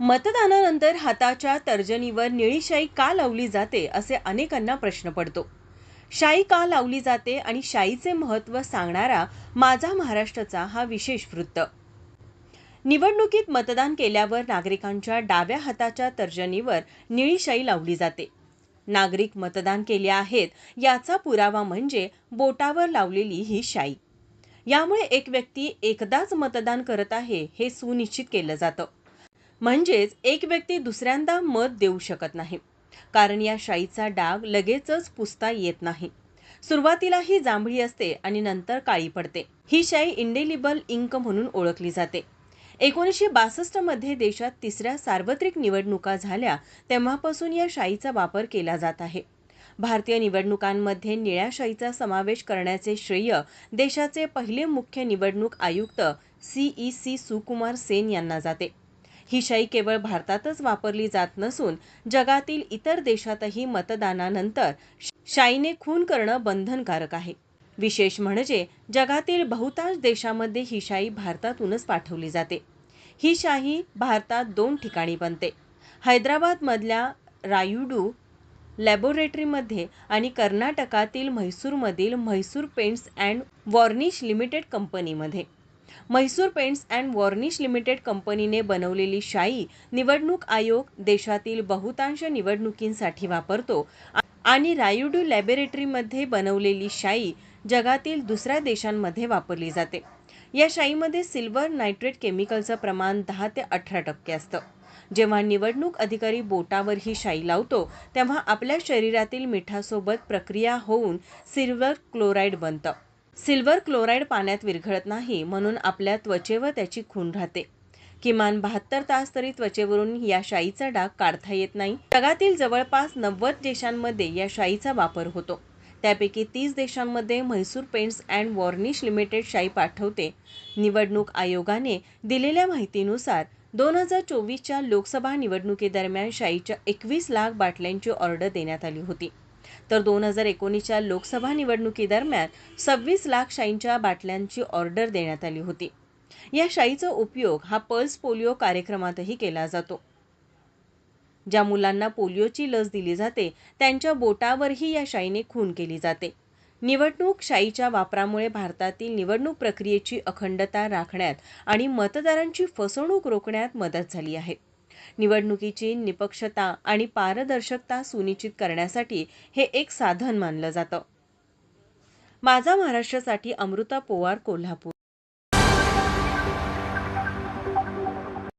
मतदानानंतर हाताच्या तर्जनीवर निळी शाई का लावली जाते असे अनेकांना प्रश्न पडतो. शाई का लावली जाते आणि शाईचे महत्त्व सांगणारा माझा महाराष्ट्राचा हा विशेष वृत्त. निवडणुकीत मतदान केल्यावर नागरिकांच्या डाव्या हाताच्या तर्जनीवर निळी शाई लावली जाते. नागरिक मतदान केले आहेत याचा पुरावा म्हणजे बोटावर लावलेली ही शाई. यामुळे एक व्यक्ती एकदाच मतदान करत आहे हे सुनिश्चित केलं जातं. म्हणजेच एक व्यक्ती दुसऱ्यांदा मत देऊ शकत नाही. कारण या शाईचा डाग लगेचच पुसता येत नाही. सुरुवातीला ही जांभळी असते आणि नंतर काळी पडते. ही शाई इंडेलिबल इंक म्हणून ओळखली जाते. एकोणीसशे बासष्टमध्ये देशात तिसऱ्या सार्वत्रिक निवडणुका झाल्या तेव्हापासून या शाईचा वापर केला जात आहे. भारतीय निवडणुकांमध्ये निळ्या शाईचा समावेश करण्याचे श्रेय देशाचे पहिले मुख्य निवडणूक आयुक्त सीई सी सुकुमार सेन यांना जाते. ही शाई केवळ भारतातच वापरली जात नसून जगातील इतर देशातही मतदानानंतर शाईने खून करणं बंधनकारक आहे. विशेष म्हणजे जगातील बहुतांश देशामध्ये ही शाई भारतातूनच पाठवली जाते. ही शाही भारतात दोन ठिकाणी बनते. हैदराबादमधल्या रायुडू लॅबोरेटरीमध्ये आणि कर्नाटकातील म्हैसूरमधील Mysore paints and varnish limited कंपनीमध्ये. Mysore paints and varnish limited कंपनीने बनवलेली शाई निवडणूक आयोग देशातील बहुतांश निवडणुकींसाठी वापरतो. आणि रायुडू लॅबोरेटरीमध्ये बनवलेली शाई जगातील दुसऱ्या देशांमध्ये वापरली जाते. या शाईमध्ये सिल्वर नायट्रेट केमिकलचं प्रमाण दहा ते अठरा टक्के असतं. जेव्हा निवडणूक अधिकारी बोटावर ही शाई लावतो तेव्हा आपल्या शरीरातील मिठासोबत प्रक्रिया होऊन सिल्वर क्लोराईड बनतं. सिल्वर क्लोराईड पाण्यात विरघळत नाही म्हणून आपल्या त्वचेवर त्याची खून राहते. किमान बहात्तर तास तरी त्वचेवरून या शाईचा डाग काढता येत नाही. जगातील जवळपास नव्वद देशांमध्ये या शाईचा वापर होतो. त्यापैकी तीस देशांमध्ये Mysore paints and varnish limited शाई पाठवते. निवडणूक आयोगाने दिलेल्या माहितीनुसार दोन हजार चोवीसच्या लोकसभा निवडणुकीदरम्यान शाईच्या एकवीस लाख बाटल्यांची ऑर्डर देण्यात आली होती. तर दोन हजार एकोणीसच्या लोकसभा निवडणुकीदरम्यान सव्वीस लाख शाईंच्या बाटल्यांची ऑर्डर देण्यात आली होती. या शाईचा उपयोग हा पल्स पोलिओ कार्यक्रमातही केला जातो. ज्या मुलांना पोलिओची लस दिली जाते त्यांच्या बोटावरही या शाईने खून केली जाते. निवडणूक शाईच्या वापरामुळे भारतातील निवडणूक प्रक्रियेची अखंडता राखण्यात आणि मतदारांची फसवणूक रोखण्यात मदत झाली आहे. निवडणुकीची निपक्षता आणि पारदर्शकता सुनिश्चित करण्यासाठी हे एक साधन मानलं जातं. माझा महाराष्ट्रासाठी अमृता पोवार कोल्हापूर